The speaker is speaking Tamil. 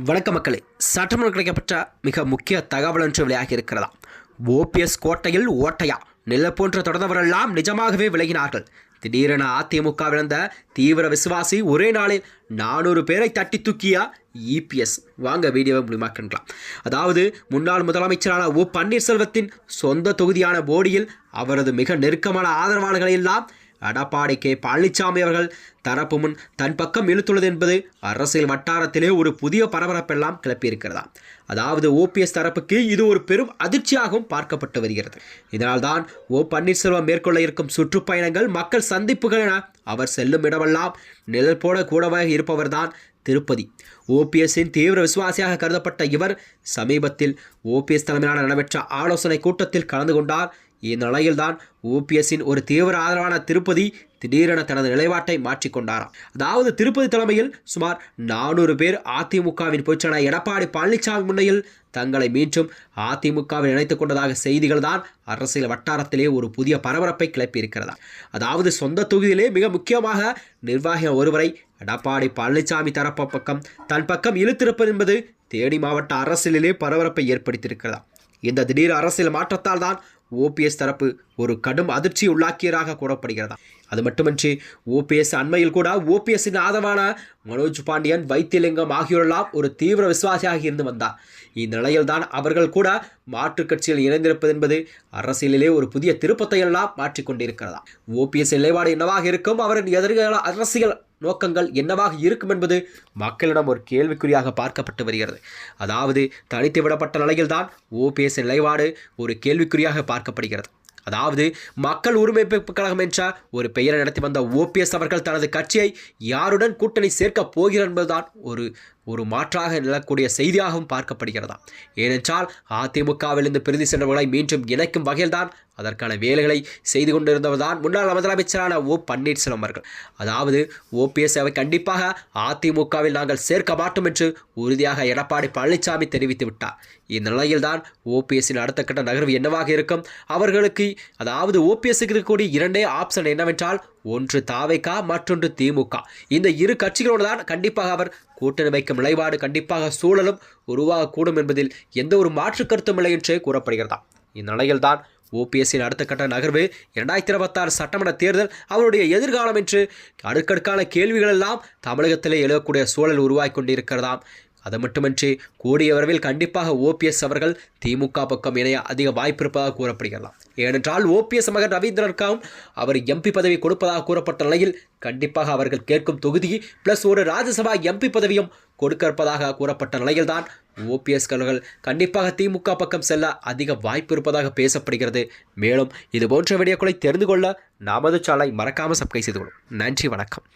வணக்க மக்களே சட்டமன்றம் கிடைக்கப்பட்ட மிக முக்கிய தகவல் என்று வெளியாகி இருக்கிறதா ஓபிஎஸ் கோட்டையில் ஓட்டையா? நில போன்ற தொடர்ந்தவரெல்லாம் நிஜமாகவே விலகினார்கள். திடீரென அதிமுக விழுந்த தீவிர விசுவாசி ஒரே நாளில் நானூறு பேரை தட்டி தூக்கியா இபிஎஸ். வாங்க வீடியோவை முடிமாக்கலாம் அதாவது முன்னாள் முதலமைச்சரான ஓ பன்னீர்செல்வத்தின் சொந்த தொகுதியான போடியில் அவரது மிக நெருக்கமான ஆதரவாளர்களை எல்லாம் எடப்பாடி கே பழனிசாமி அவர்கள் தரப்பு முன் தன் பக்கம் இழுத்துள்ளது என்பது அரசியல் வட்டாரத்திலே ஒரு புதிய பரபரப்பெல்லாம் கிளப்பியிருக்கிறதா? அதாவது ஓபிஎஸ் தரப்புக்கு இது ஒரு பெரும் அதிர்ச்சியாகவும் பார்க்கப்பட்டு வருகிறது. இதனால்தான் ஓ பன்னீர்செல்வம் மேற்கொள்ள இருக்கும் சுற்றுப்பயணங்கள் மக்கள் சந்திப்புகள் என அவர் செல்லும் இடமெல்லாம் நிழல் போட கூடவாக இருப்பவர்தான் திருப்பதி. ஓபிஎஸ்ஸின் தீவிர விசுவாசியாக கருதப்பட்ட இவர் சமீபத்தில் ஓபிஎஸ் தலைமையிலான நடைபெற்ற ஆலோசனை கூட்டத்தில் கலந்து கொண்டார் இந்நிலையில்தான் ஓபிஎஸ்ஸின் ஒரு தீவிர ஆதரவான திருப்பதி திடீரென தனது நிலைப்பாட்டை மாற்றிக்கொண்டாராம். அதாவது திருப்பதி தலைமையில் சுமார் நானூறு பேர் அதிமுகவின் பொய்ச்சன எடப்பாடி பழனிசாமி முன்னையில் தங்களை மீண்டும் அதிமுகவில் இணைத்துக் கொண்டதாக செய்திகள் தான் அரசியல் வட்டாரத்திலே ஒரு புதிய பரபரப்பை கிளப்பியிருக்கிறதா. அதாவது சொந்த தொகுதியிலே மிக முக்கியமாக நிர்வாகி ஒருவரை எடப்பாடி பழனிசாமி தரப்பு பக்கம் தன் பக்கம் இழுத்திருப்பது என்பது தேனி மாவட்ட அரசியலிலே பரபரப்பை ஏற்படுத்தியிருக்கிறதா. இந்த திடீர் அரசியல் மாற்றத்தால் தான் ஓபிஎஸ் தரப்பு ஒரு கடும் அதிர்ச்சி உள்ளாக்கியதாக கூறப்படுகிறதா? அது மட்டுமின்றி ஓபிஎஸ் அண்மையில் கூட ஓபிஎஸ்ஸின் ஆதரவான மனோஜ் பாண்டியன் வைத்தியலிங்கம் ஆகியோரெல்லாம் ஒரு தீவிர விசுவாசியாக இருந்து வந்தார் இந்நிலையில்தான் அவர்கள் கூட மாற்றுக் கட்சியில் இணைந்திருப்பது என்பது அரசியலிலே ஒரு புதிய திருப்பத்தை எல்லாம் மாற்றிக்கொண்டிருக்கிறதா ஓபிஎஸ் நிலைப்பாடு என்னவாக இருக்கும்? அவரின் எதிர்கால அரசியல் நோக்கங்கள் என்னவாக இருக்கும் என்பது மக்களிடம் ஒரு கேள்விக்குறியாக பார்க்கப்பட்டு வருகிறது. அதாவது தனித்து விடப்பட்ட நிலையில்தான் ஓபிஎஸ் நிலைப்பாடு ஒரு கேள்விக்குறியாக பார்க்கப்படுகிறது. அதாவது மக்கள் உரிமைப்பு கழகம் என்ற ஒரு பெயரை நடத்தி வந்த ஓபிஎஸ் அவர்கள் தனது கட்சியை யாருடன் கூட்டணி சேர்க்கப் போகிறார் என்பதுதான் ஒரு ஒரு மாற்றாக நிலக்கூடிய செய்தியாகவும் பார்க்கப்படுகிறதா? ஏனென்றால் அதிமுகவிலிருந்து பிரிந்து சென்றவர்களை மீண்டும் இணைக்கும் வகையில்தான் அதற்கான வேலைகளை செய்து கொண்டிருந்தவர்தான் முன்னாள் முதலமைச்சரான ஓ. பன்னீர்செல்வம் அவர்கள். அதாவது ஓபிஎஸ் அவை கண்டிப்பாக அதிமுகவில் நாங்கள் சேர்க்க மாட்டோம் என்று உறுதியாக எடப்பாடி பழனிசாமி தெரிவித்து விட்டார். இந்நிலையில்தான் ஓபிஎஸ்ஸின் அடுத்த கட்ட நகர்வு என்னவாக இருக்கும்? அவர்களுக்கு அதாவது ஓபிஎஸ்க்கு இருக்கக்கூடிய இரண்டே ஆப்ஷன் என்னவென்றால் ஒன்று தாவைக்கா மற்றொன்று திமுக. இந்த இரு கட்சிகளோடு தான் கண்டிப்பாக அவர் கூட்டணி வைக்கும் நிலைப்பாடு கண்டிப்பாக சூழலும் உருவாகக்கூடும் என்பதில் எந்த ஒரு மாற்று கருத்தும் இல்லை என்றே கூறப்படுகிறதா. இந்நிலையில்தான் ஓபிஎஸ்சியின் அடுத்த கட்ட நகர்வு இரண்டாயிரத்தி இருபத்தாறு சட்டமன்ற தேர்தல் அவருடைய எதிர்காலம் என்று அடுக்கடுக்கான கேள்விகள் எல்லாம் தமிழகத்திலே எழுதக்கூடிய சூழல் உருவாகி கொண்டிருக்கிறதாம். அது மட்டுமின்றி கூடிய விரைவில் கண்டிப்பாக ஓபிஎஸ் அவர்கள் திமுக பக்கம் இணைய அதிக வாய்ப்பு இருப்பதாக கூறப்படுகிறதாம் ஏனென்றால் ஓபிஎஸ் மகன் ரவீந்திரனுக்காகவும் அவர் எம்பி பதவி கொடுப்பதாக கூறப்பட்ட நிலையில் கண்டிப்பாக அவர்கள் கேட்கும் தொகுதி பிளஸ் ஒரு ராஜ்யசபா எம்பி பதவியும் கொடுக்க இருப்பதாக கூறப்பட்ட நிலையில்தான் ஓபிஎஸ் அவர்கள் கண்டிப்பாக திமுக பக்கம் செல்ல அதிக வாய்ப்பு இருப்பதாக பேசப்படுகிறது. மேலும் இது போன்ற வீடியோக்களை தெரிந்து கொள்ள நமது சாலை மறக்காமல் சப்ஸ்கிரைப் செய்து கொள்ளும். நன்றி வணக்கம்.